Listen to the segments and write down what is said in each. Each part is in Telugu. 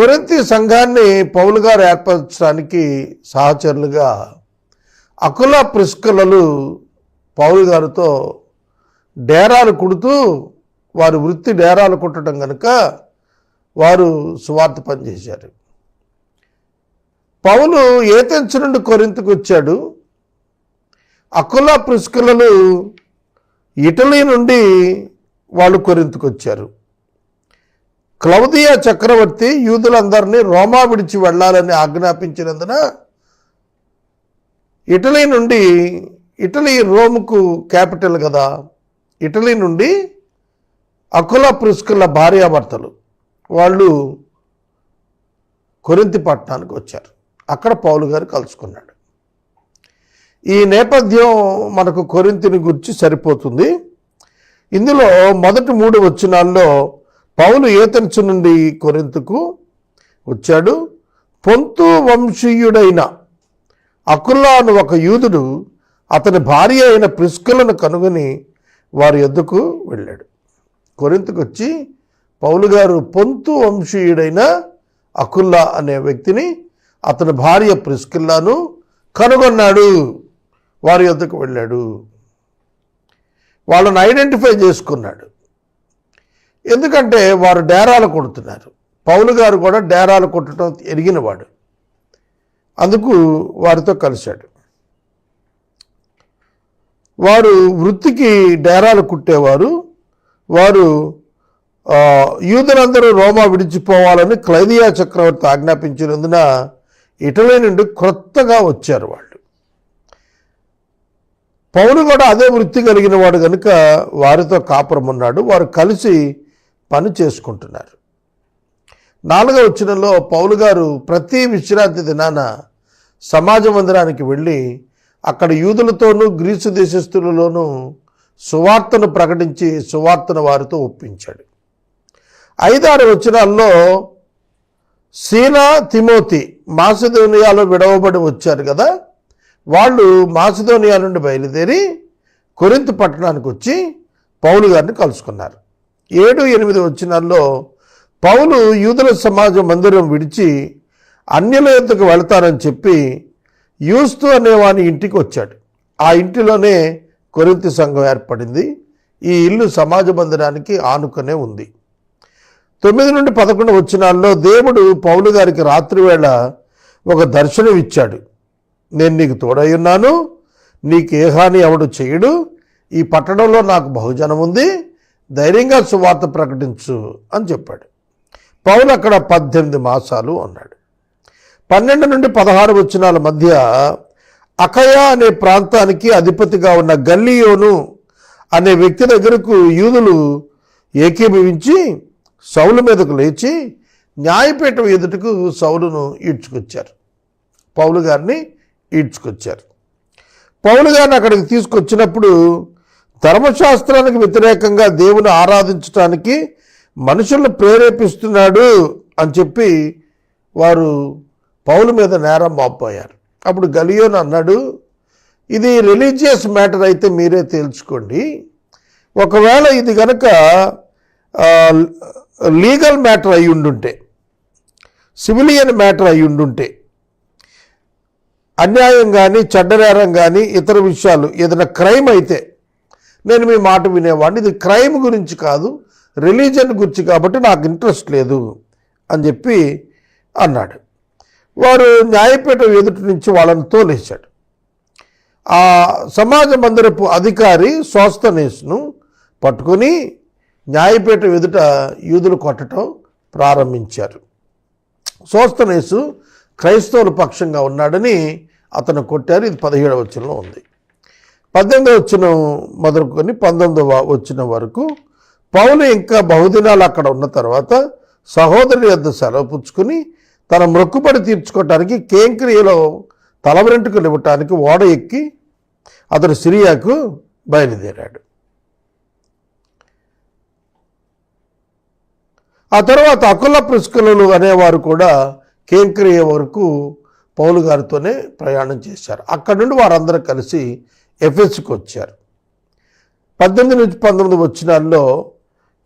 కొరింతి సంఘాన్ని పౌలు గారు ఏర్పరచడానికి సహచరులుగా అకుల ప్రిస్కలలు పౌలు గారితో డేరాలు కుడుతూ వారి వృత్తి డేరాలు కుట్టడం కనుక వారు సువార్త పనిచేశారు. పౌలు ఏతెంచు నుండి కొరింతకు వచ్చాడు. అకుల ప్రిస్కలలు ఇటలీ నుండి వాళ్ళు కొరింతకు వచ్చారు. క్లౌదియా చక్రవర్తి యూదులందరినీ రోమా విడిచి వెళ్ళాలని ఆజ్ఞాపించినందున ఇటలీ నుండి ఇటలీ రోముకు క్యాపిటల్ కదా ఇటలీ నుండి అకుల ప్రిస్కుల భార్యాభర్తలు వాళ్ళు కొరింతి పట్టణానికి వచ్చారు. అక్కడ పౌలు గారు కలుసుకున్నాడు. ఈ నేపథ్యం మనకు కొరింతిని గురించి సరిపోతుంది. ఇందులో మొదటి మూడు వచనాల్లో పౌలు ఏతెన్సు నుండి కొరింతకు వచ్చాడు. పొంతు వంశీయుడైన అకుల్లా అను ఒక యూదుడు అతని భార్య అయిన ప్రిస్కులను కనుగొని వారి ఎద్దుకు వెళ్ళాడు. కొరింతకు వచ్చి పౌలు గారు పొంతు వంశీయుడైన అకుల్లా అనే వ్యక్తిని అతని భార్య ప్రిస్కిల్లాను కనుగొన్నాడు. వారి యొద్దకు వెళ్ళాడు. వాళ్ళని ఐడెంటిఫై చేసుకున్నాడు. ఎందుకంటే వారు డేరాలు కొడుతున్నారు. పౌలు గారు కూడా డేరాలు కొట్టడం ఎరిగినవాడు. అందుకు వారితో కలిశాడు. వారు వృత్తికి డేరాలు కుట్టేవారు. వారు యూదులందరూ రోమా విడిచిపోవాలని క్లైదియా చక్రవర్తి ఆజ్ఞాపించినందున ఇటలీ నుండి క్రొత్తగా వచ్చారు వాళ్ళు. పౌలు కూడా అదే వృత్తి కలిగిన వాడు కనుక వారితో కాపురం ఉన్నాడు వారు కలిసి పని చేసుకుంటున్నారు. నాలుగవ వచనంలో పౌలు గారు ప్రతి విశ్రాంతి దినాన సమాజ మందిరానికి వెళ్ళి అక్కడ యూదులతోనూ గ్రీసు దేశస్థులలోనూ సువార్తను ప్రకటించి సువార్తను వారితో ఒప్పించాడు. ఐదారు వచనాల్లో సీనా తిమోతి మాసిదోనియాలో విడవబడి వచ్చారు కదా? వాళ్ళు మాసిదోనియా నుండి బయలుదేరి కొరింత పట్టణానికి వచ్చి పౌలు గారిని కలుసుకున్నారు. ఏడు ఎనిమిది వచ్చినాల్లో పౌలు యూదుల సమాజ మందిరం విడిచి అన్యుల యొద్దకు వెళతానని చెప్పి యూస్తు అనేవాని ఇంటికి వచ్చాడు. ఆ ఇంటిలోనే కొరింతి సంఘం ఏర్పడింది. ఈ ఇల్లు సమాజ మందిరానికి ఆనుకునే ఉంది. తొమ్మిది నుండి పదకొండు వచ్చినాల్లో దేవుడు పౌలు గారికి రాత్రివేళ ఒక దర్శనం ఇచ్చాడు. నేను నీకు తోడై ఉన్నాను నీకు ఏ హాని ఎవడు చేయడు ఈ పట్టణంలో నాకు బహుజనం ఉంది ధైర్యంగా సువార్త ప్రకటించు అని చెప్పాడు. పౌలు అక్కడ పద్దెనిమిది మాసాలు అన్నాడు పన్నెండు నుండి పదహారు వచనాల మధ్య అకయ అనే ప్రాంతానికి అధిపతిగా ఉన్న గల్లియోను అనే వ్యక్తి దగ్గరకు యూదులు ఏకీభవించి సౌలు మీదకు లేచి న్యాయపీఠం ఎదుటకు సౌలును ఈడ్చుకొచ్చారు. పౌలు గారిని ఈడ్చుకొచ్చారు. పౌలు గారిని అక్కడికి తీసుకొచ్చినప్పుడు ధర్మశాస్త్రానికి వ్యతిరేకంగా దేవుని ఆరాధించటానికి మనుషులను ప్రేరేపిస్తున్నాడు అని చెప్పి వారు పౌలు మీద నేరం మోపోయారు అప్పుడు గలియోన్ అన్నాడు ఇది రిలీజియస్ మ్యాటర్ అయితే మీరే తేల్చుకోండి. ఒకవేళ ఇది కనుక లీగల్ మ్యాటర్ అయి ఉండుంటే సివిలియన్ మ్యాటర్ అయి ఉండుంటే అన్యాయం కానీ చెడ్డనేరం కానీ ఇతర విషయాలు ఏదైనా క్రైమ్ అయితే నేను మీ మాట వినేవాడిని. ఇది క్రైమ్ గురించి కాదు రిలీజన్ గురించి కాబట్టి నాకు ఇంట్రెస్ట్ లేదు అని చెప్పి అన్నాడు. వారు న్యాయపీఠం ఎదుటి నుంచి వాళ్ళని తోలేశాడు. ఆ సమాజ మందిరపు అధికారి సోస్తనేస్ను పట్టుకొని న్యాయపీఠం ఎదుట యూదులు కొట్టడం ప్రారంభించారు. సోస్తనేసు క్రైస్తవుల పక్షంగా ఉన్నాడని అతను కొట్టారు. ఇది పదిహేడవ వచనంలో ఉంది. పద్దెనిమిదవ వచ్చిన మొదలుకొని పంతొమ్మిదవ వచ్చిన వరకు పౌలు ఇంకా బహుదినాలు అక్కడ ఉన్న తర్వాత సహోదరుని యొద్ద సెలవు పుచ్చుకుని తన మొక్కుబడి తీర్చుకోవటానికి కేంక్రియలో తలవరింటుకు ఇవ్వటానికి ఓడ ఎక్కి అతడు సిరియాకు బయలుదేరాడు. ఆ తర్వాత అకుల ప్రిస్కులు అనేవారు కూడా కేంక్రియ వరకు పౌలు గారితోనే ప్రయాణం చేశారు. అక్కడి నుండి వారందరూ కలిసి ఎఫెస్కి వచ్చారు పద్దెనిమిది నుంచి పంతొమ్మిది వచ్చినాల్లో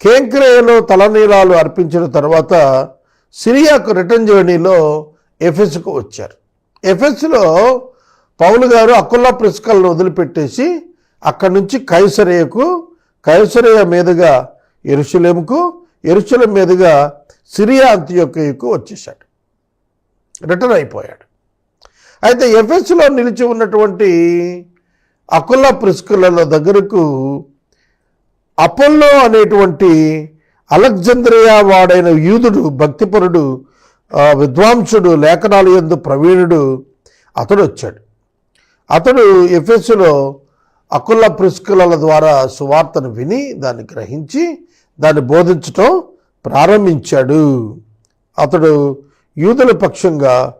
కేంక్రేయలో తలనీలాలు అర్పించిన తర్వాత సిరియాకు రిటర్న్ జర్నీలో ఎఫెస్కు వచ్చారు. ఎఫెస్లో పౌలు గారు అకుల్లా ప్రిస్కల్ని వదిలిపెట్టేసి అక్కడి నుంచి కైసరేయకు కైసరేయ మీదుగా ఎరుసలేముకు ఎరుసలం మీదుగా సిరియా అంత్యోకయకు వచ్చేసాడు రిటర్న్ అయిపోయాడు. అయితే ఎఫెస్లో నిలిచి ఉన్నటువంటి అకుల ప్రిస్కుల దగ్గరకు అపోల్లో అనేటువంటి అలెగ్జాంద్రియా వాడైన యూదుడు భక్తిపరుడు విద్వాంసుడు లేఖనాలు ఎందు ప్రవీణుడు అతడు వచ్చాడు. అతడు ఎఫెస్సులో అకుల్ల ప్రిస్కుల ద్వారా సువార్తను విని దాన్ని గ్రహించి దాన్ని బోధించటం ప్రారంభించాడు. అతడు యూదుల పక్షంగా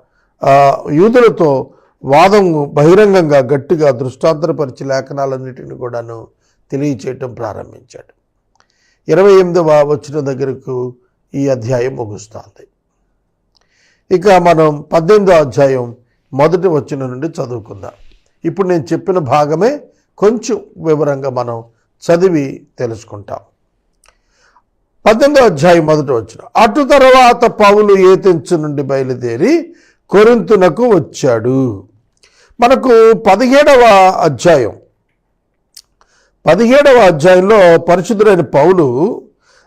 యూదులతో వాదం బహిరంగంగా గట్టిగా దృష్టాంతరపరిచి లేఖనాలన్నిటిని కూడాను తెలియచేయటం ప్రారంభించాడు. ఇరవై ఎనిమిదవ వచ్చిన దగ్గరకు ఈ అధ్యాయం ముగుస్తుంది. ఇక మనం పద్దెనిమిదో అధ్యాయం మొదటి వచ్చిన నుండి చదువుకుందాం. ఇప్పుడు నేను చెప్పిన భాగమే కొంచెం వివరంగా మనం చదివి తెలుసుకుంటాం. పద్దెనిమిదో అధ్యాయం మొదటి వచ్చిన అటు తర్వాత పౌలు ఏతెంచు నుండి బయలుదేరి కొరింతునకు వచ్చాడు. మనకు పదిహేడవ అధ్యాయం. పదిహేడవ అధ్యాయంలో పరిశుద్ధుడైన పౌలు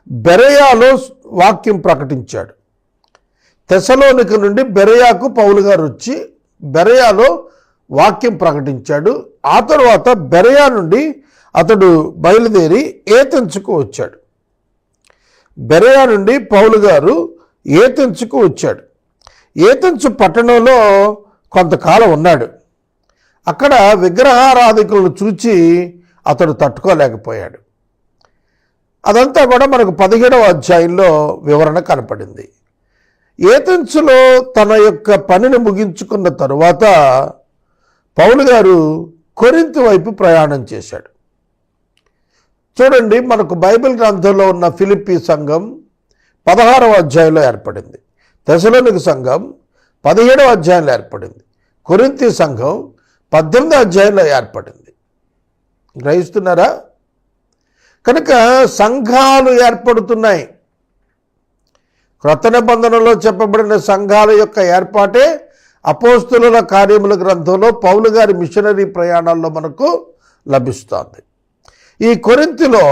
బెరయాలో వాక్యం ప్రకటించాడు. తెసలోనిక నుండి బెరయాకు పౌలు గారు వచ్చి బెరయాలో వాక్యం ప్రకటించాడు. ఆ తర్వాత బెరయా నుండి అతడు బయలుదేరి ఏతెంచుకు వచ్చాడు. బెరయా నుండి పౌలు గారు ఏతెంచుకు వచ్చాడు. ఏతెంచు పట్టణంలో కొంతకాలం ఉన్నాడు. అక్కడ విగ్రహారాధికులను చూచి అతడు తట్టుకోలేకపోయాడు. అదంతా కూడా మనకు పదిహేడవ అధ్యాయంలో వివరణ కనపడింది. ఏతెన్సులో తన యొక్క పనిని ముగించుకున్న తరువాత పౌలు గారు కొరింత వైపు ప్రయాణం చేశాడు. చూడండి మనకు బైబిల్ గ్రంథంలో ఉన్న ఫిలిప్పి సంఘం పదహారవ అధ్యాయంలో ఏర్పడింది. దశలోనికి సంఘం పదిహేడవ అధ్యాయంలో ఏర్పడింది. కొరింతి సంఘం పద్దెనిమిది అధ్యాయంలో ఏర్పడింది. గ్రహిస్తున్నారా? కనుక సంఘాలు ఏర్పడుతున్నాయి. క్రొత్త నిబంధనలో చెప్పబడిన సంఘాల యొక్క ఏర్పాటే అపోస్తుల కార్యముల గ్రంథంలో పౌలు గారి మిషనరీ ప్రయాణాల్లో మనకు లభిస్తుంది. ఈ కొరింతిలో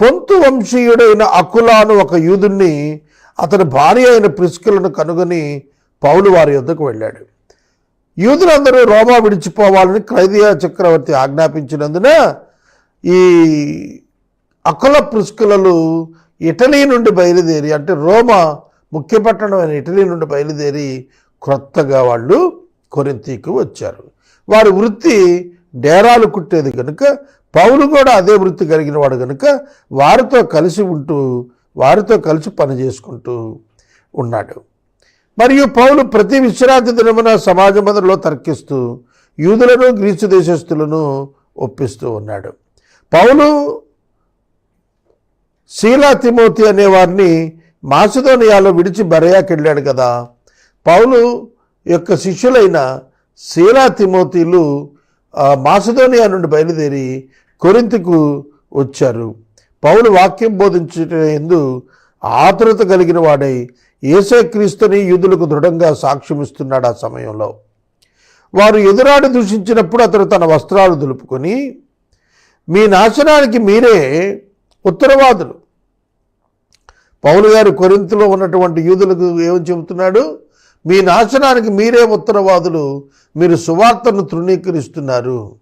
పొంతు వంశీయుడైన అకులాను ఒక యూదుణ్ణి అతని భార్య అయిన ప్రిస్కులను కనుగొని పౌలు వారి యొద్దకు వెళ్ళాడు. యూదులందరూ రోమా విడిచిపోవాలని క్రైదియా చక్రవర్తి ఆజ్ఞాపించినందున ఈ అకుల పుష్కులలు ఇటలీ నుండి బయలుదేరి అంటే రోమా ముఖ్య పట్టణమైన ఇటలీ నుండి బయలుదేరి క్రొత్తగా వాళ్ళు కొరింతీకు వచ్చారు. వారి వృత్తి డేరాలు కుట్టేది కనుక పౌలు కూడా అదే వృత్తి కలిగిన వాడు కనుక వారితో కలిసి ఉంటూ వారితో కలిసి పని చేసుకుంటూ ఉన్నాడు. మరియు పౌలు ప్రతి విశ్రాంతి దినమున సమాజ మందిలో తర్కిస్తూ యూదులను గ్రీసు దేశస్తులను ఒప్పిస్తూ ఉన్నాడు. పౌలు శీలా తిమోతి అనే వారిని మాసిదోనియాలో విడిచి బరయాకి వెళ్ళాడు కదా. పౌలు యొక్క శిష్యులైన శీలా తిమోతిలు ఆ, మాసిదోనియా నుండి బయలుదేరి కొరింతకు వచ్చారు. పౌలు వాక్యం బోధించట ఎందు ఆతురత కలిగిన వాడై ఏసేక్రీస్తుని యూదులకు దృఢంగా సాక్ష్యమిస్తున్నాడు ఆ సమయంలో. వారు ఎదురాడి దూషించినప్పుడు అతడు తన వస్త్రాలు దులుపుకొని మీ నాశనానికి మీరే ఉత్తరవాదులు. పౌలు గారు కొరింతలో ఉన్నటువంటి యూదులకు ఏమని చెబుతున్నాడు? మీ నాశనానికి మీరే ఉత్తరవాదులు. మీరు సువార్తను తృణీకరిస్తున్నారు.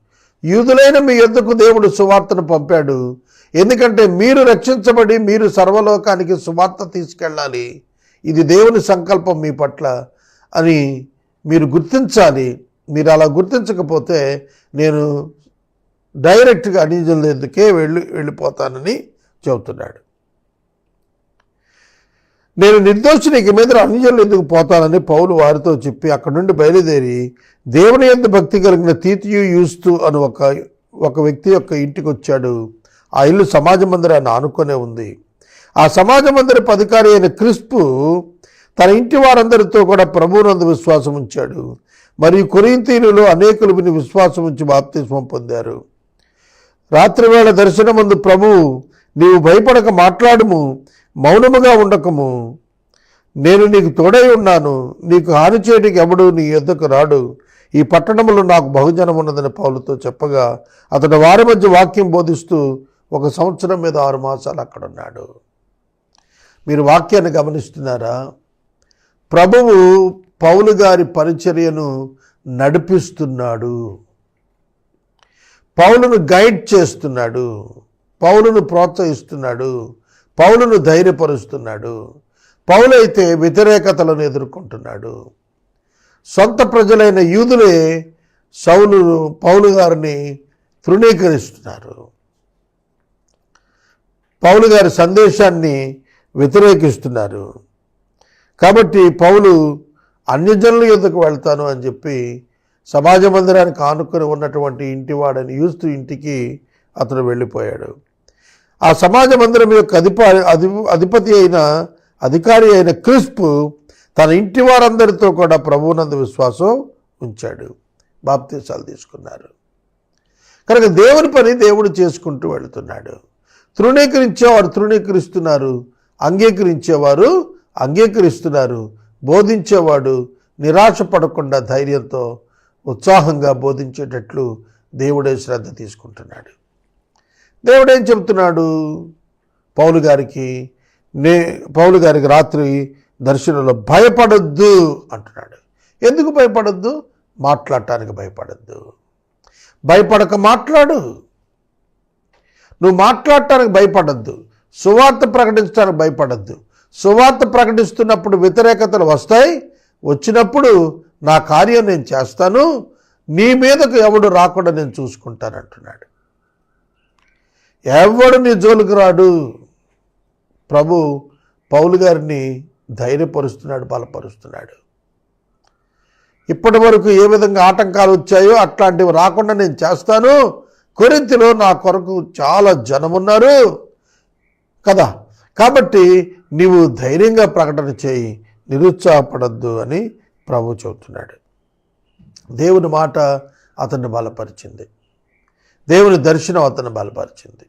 యూదులైన మీ యొద్దకు దేవుడు సువార్తను పంపాడు. ఎందుకంటే మీరు రక్షించబడి మీరు సర్వలోకానికి సువార్త తీసుకెళ్ళాలి. ఇది దేవుని సంకల్పం మీ పట్ల అని మీరు గుర్తించాలి. మీరు అలా గుర్తించకపోతే నేను డైరెక్ట్గా అనిజల ఎందుకే వెళ్ళి వెళ్ళిపోతానని చెబుతున్నాడు. నేను నిర్దోషిని ఇక మీద అన్యజనులు ఎందుకు పోతానని పౌలు వారితో చెప్పి అక్కడి నుండి బయలుదేరి దేవుని ఎందు భక్తి కలిగిన తీతియు యూస్తు అని ఒక ఒక వ్యక్తి యొక్క ఇంటికి వచ్చాడు. ఆ ఇల్లు సమాజ మందిరాన్ని ఆనుకొనే ఉంది. ఆ సమాజ మందిర అధికారి అయిన క్రిస్పు తన ఇంటి వారందరితో కూడా ప్రభువునందు విశ్వాసం ఉంచాడు. మరియు కొరింతీనులో అనేకులు విని విశ్వాసం ఉంచి బాప్తిస్వం పొందారు. రాత్రివేళ దర్శనమందు ప్రభువు నీవు భయపడక మాట్లాడము మౌనముగా ఉండకము. నేను నీకు తోడై ఉన్నాను నీకు హాని చేయడానికి ఎవడు నీ ఎద్దకు రాడు. ఈ పట్టణంలో నాకు బహుజనం ఉన్నదని పౌలతో చెప్పగా అతడు వారి మధ్య వాక్యం బోధిస్తూ ఒక సంవత్సరం మీద ఆరు మాసాలు అక్కడ ఉన్నాడు మీరు వాక్యాన్ని గమనిస్తున్నారా? ప్రభువు పౌలు గారి పరిచర్యను నడిపిస్తున్నాడు. పౌలును గైడ్ చేస్తున్నాడు. పౌలును ప్రోత్సహిస్తున్నాడు. పౌలును ధైర్యపరుస్తున్నాడు. పౌలైతే వ్యతిరేకతలను ఎదుర్కొంటున్నాడు. సొంత ప్రజలైన యూదులే సౌలు పౌలు గారిని తృణీకరిస్తున్నారు. పౌలు గారి సందేశాన్ని వ్యతిరేకిస్తున్నారు. కాబట్టి పౌలు అన్యజనుల యుద్ధకు వెళ్తాను అని చెప్పి సమాజ మందిరానికి ఆనుకొని ఉన్నటువంటి ఇంటివాడని యూస్తు ఇంటికి అతను వెళ్ళిపోయాడు. ఆ సమాజ మందిరం యొక్క అధిప అధి అధిపతి అయిన అధికారి అయిన క్రిస్ప్ తన ఇంటి వారందరితో కూడా ప్రభువునందు విశ్వాసం ఉంచాడు. బాప్తీసాలు తీసుకున్నారు. కనుక దేవుని పని దేవుడు చేసుకుంటూ వెళుతున్నాడు. తృణీకరించేవారు తృణీకరిస్తున్నారు. అంగీకరించేవారు అంగీకరిస్తున్నారు. బోధించేవాడు నిరాశ పడకుండా ధైర్యంతో ఉత్సాహంగా బోధించేటట్లు దేవుడే శ్రద్ధ తీసుకుంటున్నాడు. దేవుడేం చెబుతున్నాడు? పౌలు గారికి నే పౌలు గారికి రాత్రి దర్శనంలో భయపడొద్దు అంటున్నాడు. ఎందుకు భయపడొద్దు? మాట్లాడటానికి భయపడొద్దు. భయపడక మాట్లాడు. నువ్వు మాట్లాడటానికి భయపడద్దు. సువార్త ప్రకటించడానికి భయపడద్దు. సువార్త ప్రకటిస్తున్నప్పుడు వ్యతిరేకతలు వస్తాయి. వచ్చినప్పుడు నా కార్యం నేను చేస్తాను. నీ మీదకు ఎవడు రాకుండా నేను చూసుకుంటాను అంటున్నాడు. ఎవడు నీ జోలికి రాడు? ప్రభు పౌలు గారిని ధైర్యపరుస్తున్నాడు బలపరుస్తున్నాడు. ఇప్పటి వరకు ఏ విధంగా ఆటంకాలు వచ్చాయో అట్లాంటివి రాకుండా నేను చేస్తాను. కొరింతిలో నా కొరకు చాలా జనమున్నారు. కదా? కాబట్టి నీవు ధైర్యంగా ప్రకటన చేయి నిరుత్సాహపడద్దు అని ప్రభు చెబుతున్నాడు. దేవుని మాట అతన్ని బలపరిచింది. దేవుని దర్శనం అతను బలపరిచింది.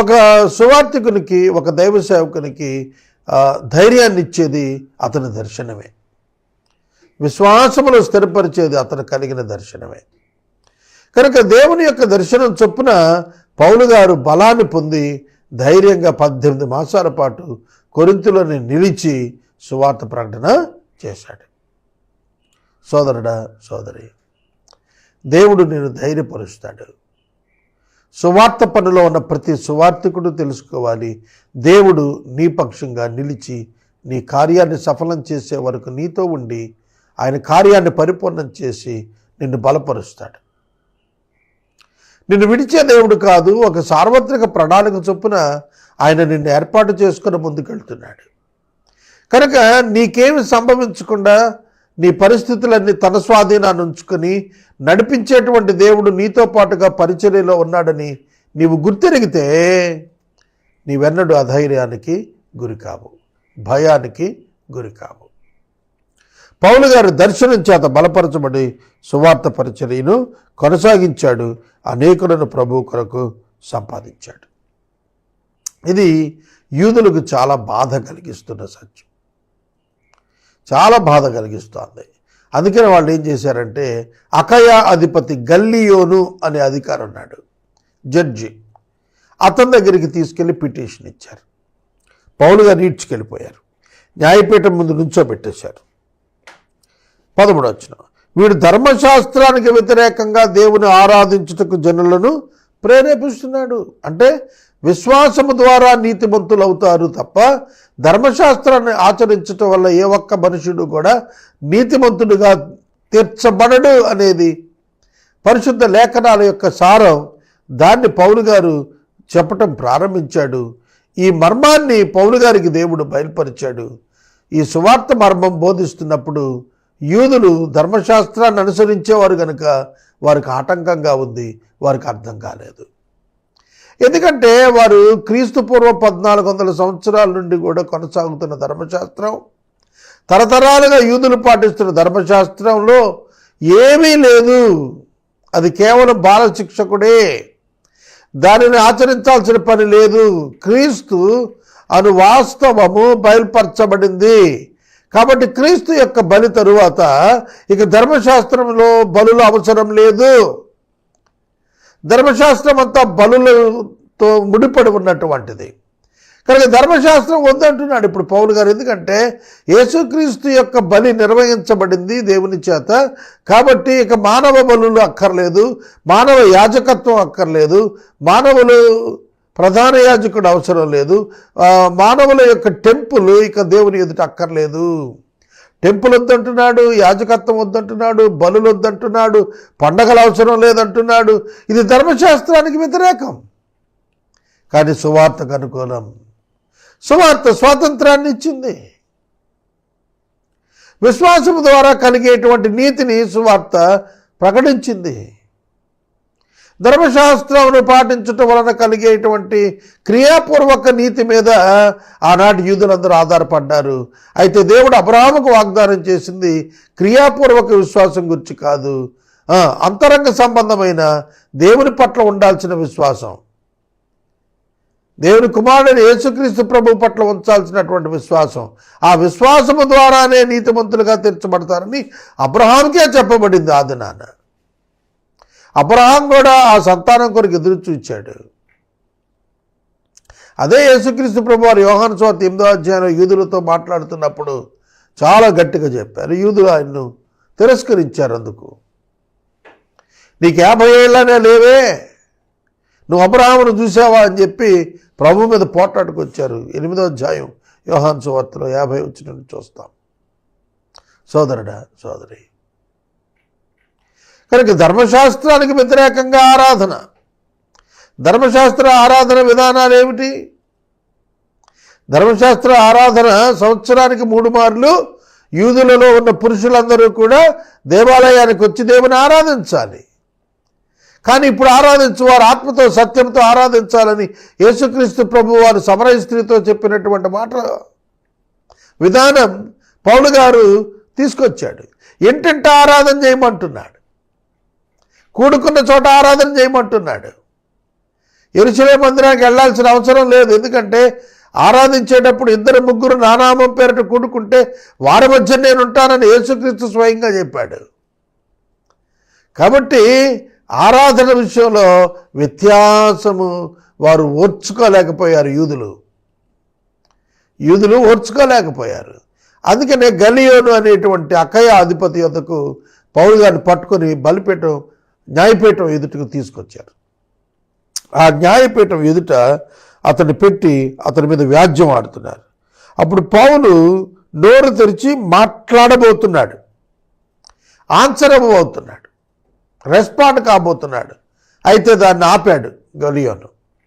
ఒక సువార్థికునికి ఒక దైవ సేవకునికి ధైర్యాన్ని ఇచ్చేది అతని దర్శనమే. విశ్వాసములో స్థిరపరిచేది అతను కలిగిన దర్శనమే. కనుక దేవుని యొక్క దర్శనం చొప్పున పౌలు గారు బలాన్ని పొంది ధైర్యంగా పద్దెనిమిది మాసాల పాటు కొరింతలోని నిలిచి సువార్త ప్రకటన చేశాడు. సోదరుడా సోదరి దేవుడు నేను ధైర్యపరుస్తాడు. సువార్త పనిలో ఉన్న ప్రతి సువార్థికుడు తెలుసుకోవాలి. దేవుడు నీ పక్షంగా నిలిచి నీ కార్యాన్ని సఫలం చేసే వరకు నీతో ఉండి ఆయన కార్యాన్ని పరిపూర్ణం చేసి నిన్ను బలపరుస్తాడు. నిన్ను విడిచే దేవుడు కాదు ఒక సార్వత్రిక ప్రణాళిక చొప్పున ఆయన నిన్ను ఏర్పాటు చేసుకుని ముందుకెళ్తున్నాడు. కనుక నీకేమి సంభవించకుండా నీ పరిస్థితులన్నీ తన స్వాధీనాన్ని ఉంచుకొని నడిపించేటువంటి దేవుడు నీతో పాటుగా పరిచర్యలో ఉన్నాడని నీవు గుర్తెరిగితే నీవెన్నడూ అధైర్యానికి గురికావు భయానికి గురికావు పౌలు గారు దర్శనం చేత బలపరచబడి సువార్త పరిచర్యను కొనసాగించాడు అనేకులను ప్రభు కొరకు సంపాదించాడు. ఇది యూదులకు చాలా బాధ కలిగిస్తున్న సత్యం. చాలా బాధ కలిగిస్తోంది. అందుకని వాళ్ళు ఏం చేశారంటే అకయ అధిపతి గల్లియోను అనే అధికారి ఉన్నాడు జడ్జి. అతని దగ్గరికి తీసుకెళ్ళి పిటిషన్ ఇచ్చారు. పౌలు గారు ఈడ్చుకెళ్ళిపోయారు. న్యాయపీఠం ముందు నుంచోబెట్టేశారు. పదమూడు వచ్చిన వీడు ధర్మశాస్త్రానికి వ్యతిరేకంగా దేవుని ఆరాధించుటకు జనులను ప్రేరేపిస్తున్నాడు. అంటే విశ్వాసము ద్వారా నీతిమంతులు అవుతారు తప్ప ధర్మశాస్త్రాన్ని ఆచరించటం వల్ల ఏ ఒక్క మనుషుడు కూడా నీతిమంతుడుగా తీర్చబడడు అనేది పరిశుద్ధ లేఖనాల యొక్క సారం దాన్ని పౌలు గారు చెప్పటం ప్రారంభించాడు. ఈ మర్మాన్ని పౌలు గారికి దేవుడు బయలుపరిచాడు. ఈ సువార్త మర్మం బోధిస్తున్నప్పుడు యూదులు ధర్మశాస్త్రాన్ని అనుసరించేవారు కనుక వారికి ఆటంకంగా ఉంది వారికి అర్థం కాలేదు. ఎందుకంటే వారు క్రీస్తు పూర్వ పద్నాలుగు వందల సంవత్సరాల నుండి కూడా కొనసాగుతున్న ధర్మశాస్త్రం తరతరాలుగా యూదులు పాటిస్తున్న ధర్మశాస్త్రంలో ఏమీ లేదు. అది కేవలం బాలశిక్షకుడే. దానిని ఆచరించాల్సిన పని లేదు. క్రీస్తు అను వాస్తవము బయలుపరచబడింది. కాబట్టి క్రీస్తు యొక్క బలి తరువాత ఇక ధర్మశాస్త్రంలో బలులు అవసరం లేదు. ధర్మశాస్త్రం అంతా బలులతో ముడిపడి ఉన్నటువంటిది. కనుక ధర్మశాస్త్రం వద్దంటున్నాడు ఇప్పుడు పౌలు గారు. ఎందుకంటే యేసుక్రీస్తు యొక్క బలి నిర్వహించబడింది దేవుని చేత. కాబట్టి ఇక మానవ బలులు అక్కర్లేదు మానవ యాజకత్వం అక్కర్లేదు మానవులు ప్రధాన యాజకుడు అవసరం లేదు. మానవుల యొక్క టెంపుల్ ఇక దేవుని ఎదుట అక్కర్లేదు. టెంపుల్ వద్దంటున్నాడు యాజకత్వం వద్దంటున్నాడు బలులు వద్దంటున్నాడు పండగలు అవసరం లేదంటున్నాడు. ఇది ధర్మశాస్త్రానికి వ్యతిరేకం. కానీ సువార్తకు అనుకూలం. సువార్త స్వాతంత్రాన్ని ఇచ్చింది. విశ్వాసం ద్వారా కలిగేటువంటి నీతిని సువార్త ప్రకటించింది. ధర్మశాస్త్రమును పాటించటం వలన కలిగేటువంటి క్రియాపూర్వక నీతి మీద ఆనాటి యూదులందరూ ఆధారపడ్డారు. అయితే దేవుడు అబ్రహాముకు వాగ్దానం చేసింది క్రియాపూర్వక విశ్వాసం గురించి కాదు. అంతరంగ సంబంధమైన దేవుని పట్ల ఉండాల్సిన విశ్వాసం. దేవుని కుమారుడు యేసుక్రీస్తు ప్రభు పట్ల ఉంచాల్సినటువంటి విశ్వాసం. ఆ విశ్వాసము ద్వారానే నీతిమంతులుగా తీర్చబడతారని అబ్రహాంకే చెప్పబడింది ఆది నాన్న అబ్రహాం కూడా ఆ సంతానం కొరకు ఎదురు చూచాడు. అదే యేసుక్రీస్తు ప్రభు వారు యోహాను స్వాతి ఎనిమిదో అధ్యాయంలో యూదులతో మాట్లాడుతున్నప్పుడు చాలా గట్టిగా చెప్పారు. యూదులు ఆయన్ను తిరస్కరించారు అందుకు. నీకు యాభై ఏళ్ళనే లేవే. నువ్వు అబ్రహామును చూసావా అని చెప్పి ప్రభు మీద పోట్లాడుకు వచ్చారు. ఎనిమిదో అధ్యాయం యోహాన్ సువార్తలో యాభై వచ్చిన చూస్తాం. సోదరుడా సోదరి కనుక ధర్మశాస్త్రానికి వ్యతిరేకంగా ఆరాధన. ధర్మశాస్త్ర ఆరాధన విధానాలు ఏమిటి? ధర్మశాస్త్ర ఆరాధన సంవత్సరానికి మూడు మార్లు యూదులలో ఉన్న పురుషులందరూ కూడా దేవాలయానికి వచ్చి దేవుని ఆరాధించాలి. కానీ ఇప్పుడు ఆరాధించు వారు ఆత్మతో సత్యంతో ఆరాధించాలని యేసుక్రీస్తు ప్రభు వారు సమరయ స్త్రీతో చెప్పినటువంటి మాట విధానం పౌలు గారు తీసుకొచ్చాడు. ఎంటంటే ఆరాధన చేయమంటున్నాడు? కూడుకున్న చోట ఆరాధన చేయమంటున్నాడు. ఎరుసలే మందిరానికి వెళ్ళాల్సిన అవసరం లేదు. ఎందుకంటే ఆరాధించేటప్పుడు ఇద్దరు ముగ్గురు నానామం పేరిట కూడుకుంటే వారి మధ్య నేను ఉంటానని యేసుక్రీస్తు స్వయంగా చెప్పాడు. కాబట్టి ఆరాధన విషయంలో వ్యత్యాసము వారు ఓర్చుకోలేకపోయారు యూదులు. యూదులు ఓర్చుకోలేకపోయారు. అందుకనే గలియోను అనేటువంటి అక్కయ అధిపతి యొద్దకు పౌరు గారిని పట్టుకొని బలిపీఠం న్యాయపీఠం ఎదుటకు తీసుకొచ్చారు. ఆ న్యాయపీఠం ఎదుట అతన్ని పెట్టి అతని మీద వ్యాజ్యం ఆడుతున్నారు. అప్పుడు పౌలు నోరు తెరిచి మాట్లాడబోతున్నాడు. ఆన్సర్ అవ్వబోతున్నాడు. రెస్పాండ్ కాబోతున్నాడు. అయితే దాన్ని ఆపాడు గలియోను.